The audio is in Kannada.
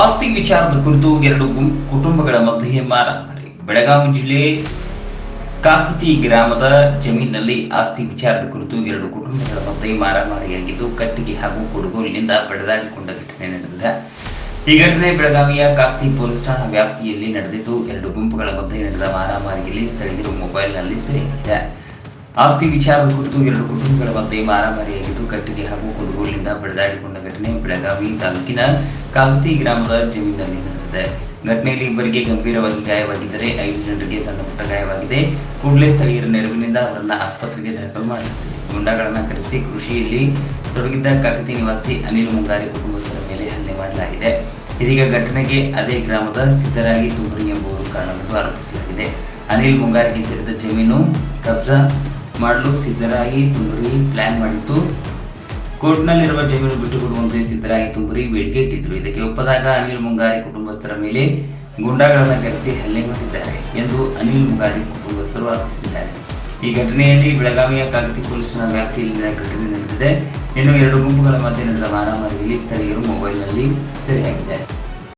ಆಸ್ತಿ ವಿಚಾರದ ಕುರಿತು ಎರಡು ಕುಟುಂಬಗಳ ಮಧ್ಯೆ ಮಾರಾಮಾರಿ ಬೆಳಗಾವಿ ಜಿಲ್ಲೆ ಕಾಕತಿ ಗ್ರಾಮದ ಜಮೀನಿನಲ್ಲಿ ಆಸ್ತಿ ವಿಚಾರದ ಕುರಿತು ಎರಡು ಕುಟುಂಬಗಳ ಮಧ್ಯೆ ಮಾರಾಮಾರಿಯಾಗಿದ್ದು, ಕಟ್ಟಿಗೆ ಹಾಗೂ ಕುಡುಗೋಲಿನಿಂದ ಪಡೆದಾಡಿಕೊಂಡ ಘಟನೆ ನಡೆದಿದೆ. ಈ ಘಟನೆ ಬೆಳಗಾವಿಯ ಕಾಕತಿ ಪೊಲೀಸ್ ಠಾಣಾ ವ್ಯಾಪ್ತಿಯಲ್ಲಿ ನಡೆದಿದ್ದು, ಎರಡು ಗುಂಪುಗಳ ಮಧ್ಯೆ ನಡೆದ ಮಾರಾಮಾರಿಯಲ್ಲಿ ಸ್ಥಳೀಯರು ಮೊಬೈಲ್ನಲ್ಲಿ ಸೆರೆಯಾಗಿದೆ ಆಸ್ತಿ ವಿಚಾರದ ಕುರಿತು ಎರಡು ಕುಟುಂಬಗಳ ಮಧ್ಯೆ ಮಾರಾಮಾರಿಯಾಗಿದ್ದು, ಕಟ್ಟಿಗೆ ಹಾಗೂ ಕುಡುಗೋಲಿನಿಂದ ಪಡೆದಾಡಿಕೊಂಡ ಘಟನೆ ಬೆಳಗಾವಿ ತಾಲೂಕಿನ ಕಾಗತಿ ಗ್ರಾಮದ ಜಮೀನಿನಲ್ಲಿ ನಡೆದಿದೆ. ಘಟನೆಯಲ್ಲಿ ಇಬ್ಬರಿಗೆ ಗಂಭೀರವಾಗಿ ಗಾಯವಾಗಿದ್ದರೆ ಐದು ಜನರಿಗೆ ಸಣ್ಣಪುಟ್ಟ ಗಾಯವಾಗಿದೆ. ಕೂಡಲೇ ಸ್ಥಳೀಯರ ನೆರವಿನಿಂದ ಅವರನ್ನ ಆಸ್ಪತ್ರೆಗೆ ದಾಖಲು ಮಾಡಲಾಗಿದೆ. ಗುಂಡಾಗಳನ್ನು ಕರೆಸಿ ಕೃಷಿಯಲ್ಲಿ ತೊಡಗಿದ್ದ ಕಾಕತಿ ನಿವಾಸಿ ಅನಿಲ್ ಮುಂಗಾರಿ ಕುಟುಂಬಸ್ಥರ ಮೇಲೆ ಹಲ್ಲೆ ಮಾಡಲಾಗಿದೆ. ಇದೀಗ ಘಟನೆಗೆ ಅದೇ ಗ್ರಾಮದ ಸಿದ್ದರಾಗಿ ತುಂಬರಿ ಎಂಬುವರು ಕಾರಣವೆಂದು ಆರೋಪಿಸಲಾಗಿದೆ. ಅನಿಲ್ ಮುಂಗಾರಿಗೆ ಸೇರಿದ ಜಮೀನು ಕಬ್ಜಾ ಮಾಡಲು ಸಿದ್ದರಾಗಿ ತುಮರಿ ಪ್ಲಾನ್ ಮಾಡಿದ್ದು ಕೋರ್ಟ್ನಲ್ಲಿರುವ ಜಮೀನು ಬಿಟ್ಟುಕೊಡುವಂತೆ ಸಿದ್ದರಾಗಿ ಬರಿ ಬೇಡಿಕೆ ಇಟ್ಟಿದ್ದರು. ಇದಕ್ಕೆ ಒಪ್ಪದಾಗ ಅನಿಲ್ ಮುಂಗಾರಿ ಕುಟುಂಬಸ್ಥರ ಮೇಲೆ ಗುಂಡಾಗಳನ್ನು ಕರೆಸಿ ಹಲ್ಲೆ ಮಾಡಿದ್ದಾರೆ ಎಂದು ಅನಿಲ್ ಮುಂಗಾರಿ ಕುಟುಂಬಸ್ಥರು ಆರೋಪಿಸಿದ್ದಾರೆ. ಈ ಘಟನೆಯಲ್ಲಿ ಬೆಳಗಾವಿಯ ಕಾಗತಿ ಪೊಲೀಸರ ವ್ಯಾಪ್ತಿಯಲ್ಲಿ ಘಟನೆ ನಡೆದಿದೆ. ಇನ್ನು ಎರಡು ಗುಂಪುಗಳ ಮಧ್ಯೆ ನಡೆದ ಮಾರಾಮಾರಿಯಲ್ಲಿ ಸ್ಥಳೀಯರು ಮೊಬೈಲ್ನಲ್ಲಿ ಸೆರೆಯಾಗಿದೆ